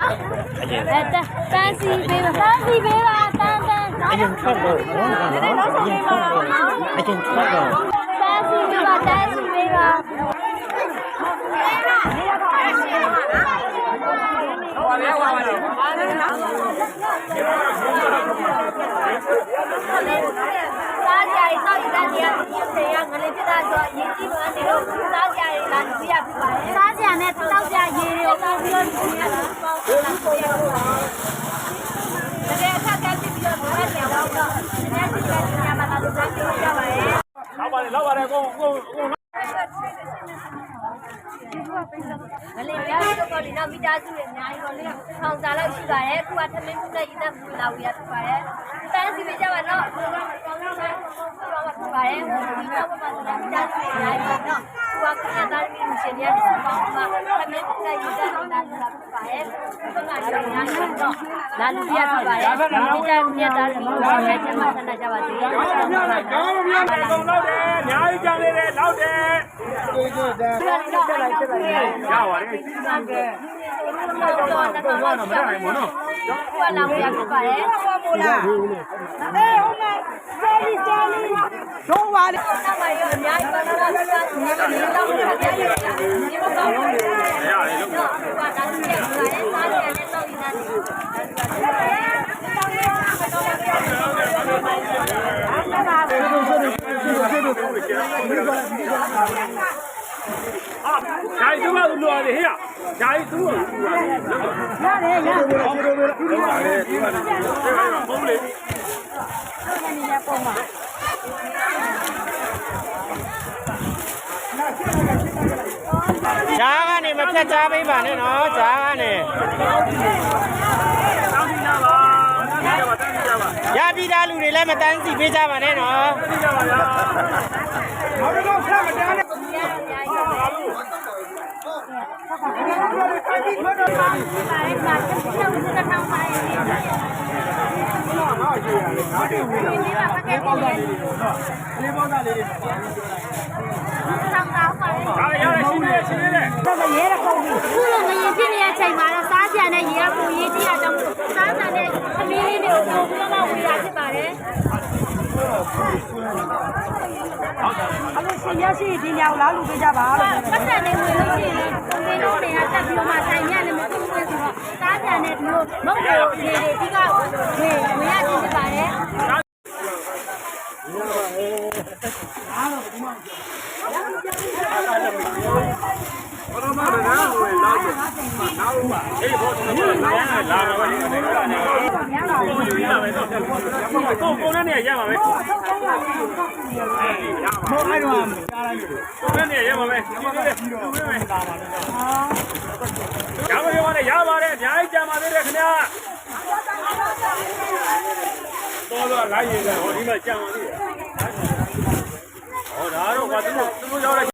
အရင်အဲတတန်းစီပေးပါတန်းစီပေးပါတန်းတန်းအရင်ထွက်တော့နော်အရင်ထွက်တော့အရင်ထွက်တော့တန်းစီပေးပါတန်းစီပေးပါစားကြရစောက်ရတဲ့နေရာဒီရငလေး ပြတာဆိုအရေးကြီးလို့အနေလို့စားကြရလာပြရဖြစ်ပါတယ်စားကြနဲ့တောက်ကြရေတွေတောက်ပြီးတော့ဒီရတာပေါင်းလာဆိုရတော့တကယ်အခက်အခဲဖြစ်ပြီးတော့ဒီဘက်ပြန်တော့တော့ဒီနေ့ဒီကညမှာလာလို့စားကြရပါတယ်လောက်ပါတယ်လောက်ပါတယ်ကိုကိုကိုမလေးပြားတို့ကဒီနောက်မိသားစုတွေအများကြီးတော့လေထောင်စားလောက်ရှိပါတယ်ခုကထမင်းကုနဲ့ရည်သက်ပူလာဝေရဖြစ်ပါတယ်တန်းစီပေးကြပါတော့ကောင်းကောင်းကောင်းကောင်းဖြစ်ပါတယ်ဒီတော့ပါပါမိသားစုတွေအများကြီးတော့ခုကခဏသားပြီး ရှင်ရတဲ့ပေါင်းမှာထမင်းကုနဲ့ရည်သက်ပူလာဖြစ်ပါတယ်ဒီမှာတော့အများကြီးတော့လာလူပြဖြစ်ပါတယ်မိသားစုမြတ်သားတွေဘာလဲကျမဆန္ဒကြပါသေးတယ်ကောင်းမြတ်ကောင်းမြတ်ကုန်လောက်တယ်အများကြီးကြလေးတယ်လောက်တယ်ရပါတယ်တော့တော့တော့တော့မနိုင်ဘူးနော်။ကိုကလာပြဖြစ်ပါတယ်။ဟုတ်ပါလား။အေးဟုတ်မယ်။ဆယ်လီဆယ်လီတော့ပါလေ။တော့ပါရောအများကြီးပါတော့ဆက်ဆက်နေတယ်တော့ဆက်ဆက်ရတယ်။ဒီမှာတော့ရတယ်လို့။တော့ဘာသာကြည့်ရတယ်။စားရတယ်တော့ဒီနေ့ ဟာဂျာကြီးသူကလူလာတယ်ဟဲ့ဂျာကြီးသူကလူလာတယ်ရတယ်ရတယ်ဟုတ်ပါတယ်ဒီမှာဘုံလေးဂျားကနေမဖြတ်ချပေးပါနဲ့နော်ဂျားကနေ တောင်းကြပါကြပါတောင်းကြပါ ရပြီးသား လူတွေလည်းမတန်းစီပေးကြပါနဲ့နော်တောင်းကြပါလားဘာလို့ဆက်မတန်းလဲဆောင်တာပါလေဒါရတယ်ရှင်းနေရှင်းနေတယ်ခုလိုငရင်ဖြစ်နေတဲ့အချိန်မှာတော့စားကြံတဲ့ရေကပုံရေးကြည့်ရတော့စားကြံတဲ့သမီးလေးတွေကိုပုံပြီးတော့ဝေရဖြစ်ပါတယ် အဲ့လိုရှင်ရရှိဒီညောင်လားလူပေးကြပါလို့ပတ်စံနေဝင်လို့ရှိရင်ပုံမင်းတို့တွေကတက်ပြီးတော့မှတိုင်ရနေမသိဘူးဆိုတော့စားကြံတဲ့ဒီလိုမုတ်တွေကိုရေတွေဒီကဝေဝေရခြင်းဖြစ်ပါတယ်ဘာလို့မလဲလားဟိုလောက်တယ်နောက်ပါအေးဘောတော့လာလာပါပဲဒီကနေ့ကိုယူရမယ်တော့ ကိုကိုနဲ့နေရမှာပဲဟိုအဲ့တော့ကြားလိုက်ကိုနဲ့နေရမှာပဲဒီလိုလေဒီလိုပဲလာပါမယ်ရပါရပါတယ်ရပါတယ်အများကြီးကြာပါသေးတယ်ခင်ဗျာတော့တော့လိုက်ရည်တယ်ဟိုဒီမှာကြာပါသေးတယ်ဟောဒါတော့ကသူတို့သူတို့ရောက်တဲ့